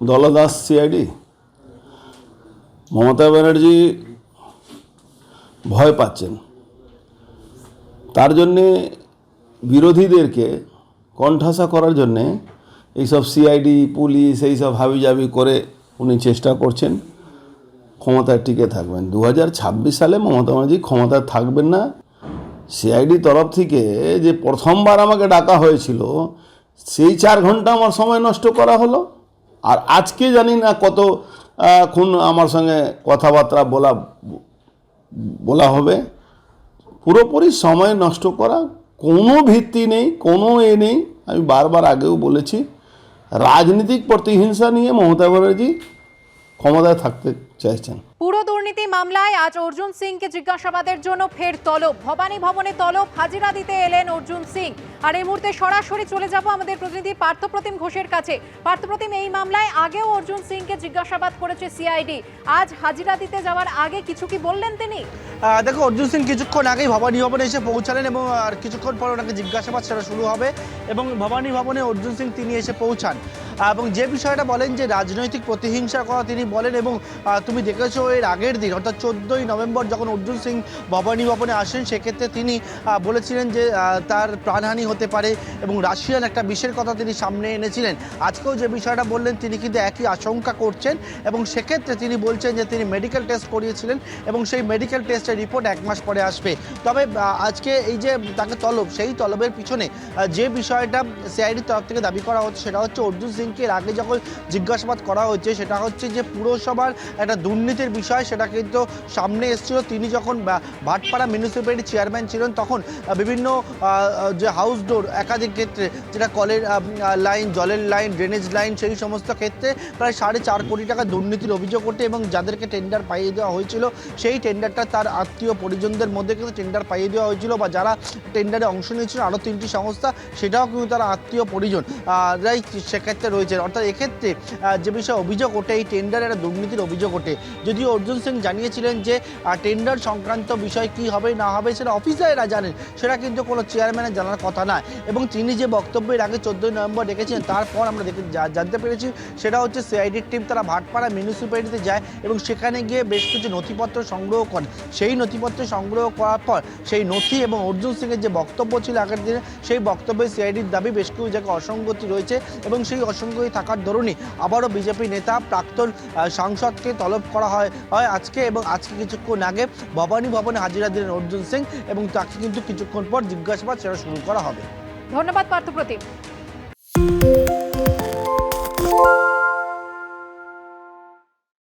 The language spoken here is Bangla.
দলদাস সিআইডি মমতা ব্যানার্জি ভয় পাচ্ছেন। তার জন্যে বিরোধীদেরকে কণ্ঠাসা করার জন্যে এইসব সিআইডি পুলিশ এইসব হাবিজাবি করে উনি চেষ্টা করছেন। ক্ষমতায় টিকে থাকবেন। দু হাজার ছাব্বিশ সালে মমতা ব্যানার্জি ক্ষমতায় থাকবেন না। সিআইডি তরফ থেকে যে প্রথমবার আমাকে ডাকা হয়েছিল, সেই চার ঘণ্টা আমার সময় নষ্ট করা হলো। আর আজকে জানি না কত খুন আমার সঙ্গে কথাবার্তা বলা বলা হবে। পুরোপুরি সময় নষ্ট করা কোনো ভিত্তি নেই, কোনো এ নেই। আমি বারবার আগেও বলেছি, রাজনৈতিক প্রতিহিংসা নিয়ে মমতা ব্যানার্জি ক্ষমতায় থাকতে চাইছেন। পুরো দুর্নীতি মামলায় আজ অর্জুন সিংকে জিজ্ঞাসাবাদের জন্য ফের তলব। ভবানী ভবনে তলব হাজিরা দিতে এলেন অর্জুন সিং। আর এই মুহূর্তে সরাসরি চলে যাব আমাদের প্রতিনিধি পার্থপ্রতিম ঘোষের কাছে। পার্থপ্রতিম এই মামলায় আগেও অর্জুন সিংকে জিজ্ঞাসাবাদ করেছে সিআইডি। আজ হাজিরা দিতে যাওয়ার আগে কিছু কি বললেন তিনি? দেখো অর্জুন সিং কিছুক্ষণ আগেই ভবানী ভবনে এসে পৌঁছালেন এবং আর কিছুক্ষণ পর ওনাকে জিজ্ঞাসাবাদ সেটা শুরু হবে। এবং ভবানী ভবনে অর্জুন সিং তিনি এসে পৌঁছান। এবং যে বিষয়টা বলেন যে রাজনৈতিক প্রতিহিংসার কথা তিনি বলেন এবং তুমি দেখেছ এর আগের দিন, অর্থাৎ চোদ্দোই নভেম্বর যখন অর্জুন সিং ভবানী ভবনে আসেন, সেক্ষেত্রে তিনি বলেছিলেন যে তার প্রাণহানি হতে পারে এবং রাশিয়ান একটা বিষের কথা তিনি সামনে এনেছিলেন। আজকেও যে বিষয়টা বললেন, তিনি কিন্তু একই আশঙ্কা করছেন এবং সেক্ষেত্রে তিনি বলছেন যে তিনি মেডিকেল টেস্ট করিয়েছিলেন এবং সেই মেডিকেল টেস্টের রিপোর্ট এক মাস পরে আসবে। তবে আজকে এই যে তাকে তলব, সেই তলবের পিছনে যে বিষয়টা সিআইডির তরফ থেকে দাবি করা হচ্ছে, সেটা হচ্ছে অর্জুন সিংকে আগে যখন জিজ্ঞাসাবাদ করা হচ্ছে সেটা হচ্ছে যে পুরসভার একটা দুর্নীতির বিষয়, সেটা কিন্তু সামনে এসেছিল। তিনি যখন ভাটপাড়া মিউনিসিপ্যালিটি চেয়ারম্যান ছিলেন, তখন বিভিন্ন যে হাউস ডোর একাধিক ক্ষেত্রে, যেটা কলের লাইন জলের লাইন ড্রেনেজ লাইন সেই সমস্ত ক্ষেত্রে প্রায় সাড়ে চার কোটি টাকা দুর্নীতির অভিযোগ ওঠে এবং যাদেরকে টেন্ডার পাইয়ে দেওয়া হয়েছিল, সেই টেন্ডারটা তার আত্মীয় পরিজনদের মধ্যে কিন্তু টেন্ডার পাইয়ে দেওয়া হয়েছিল বা যারা টেন্ডারে অংশ নিয়েছিল আরও তিনটি সংস্থা, সেটাও কিন্তু তার আত্মীয় পরিজন। সেক্ষেত্রে রয়েছে অর্থাৎ এক্ষেত্রে যে বিষয়ে অভিযোগ ওঠে, এই টেন্ডারে একটা দুর্নীতির অভিযোগ ওঠে। যদিও অর্জুন সিং জানিয়েছিলেন যে টেন্ডার সংক্রান্ত বিষয় কি হবে, না হবে, সেটা অফিসাররা জানেন। সেটা কিন্তু কোনো চেয়ারম্যানের জানার কথা না এবং তিনি যে বক্তব্যের আগে চোদ্দোই নভেম্বর রেখেছিলেন তারপর আমরা দেখে জানতে পেরেছি, সেটা হচ্ছে সিআইডির টিম তারা ভাটপাড়া মিউনিসিপ্যালিটিতে যায় এবং সেখানে গিয়ে বেশ কিছু নথিপত্র সংগ্রহ করেন। সেই নথিপত্র সংগ্রহ করার পর, সেই নথি এবং অর্জুন সিংয়ের যে বক্তব্য ছিল আগের দিনে, সেই বক্তব্যে সিআইডির দাবি বেশ কিছু জায়গায় অসঙ্গতি রয়েছে এবং সেই অসঙ্গতি থাকার দরুনই আবারও বিজেপি নেতা প্রাক্তন সাংসদকে তলব করা হয় হয় আজকে এবং আজকে কিছুক্ষণ আগে ভবানী ভবনে হাজিরা দিলেন অর্জুন সিং এবং তাকে কিন্তু কিছুক্ষণ পর জিজ্ঞাসাবাদ সেটা শুরু করা হবে। ধন্যবাদ পার্থপ্রতিম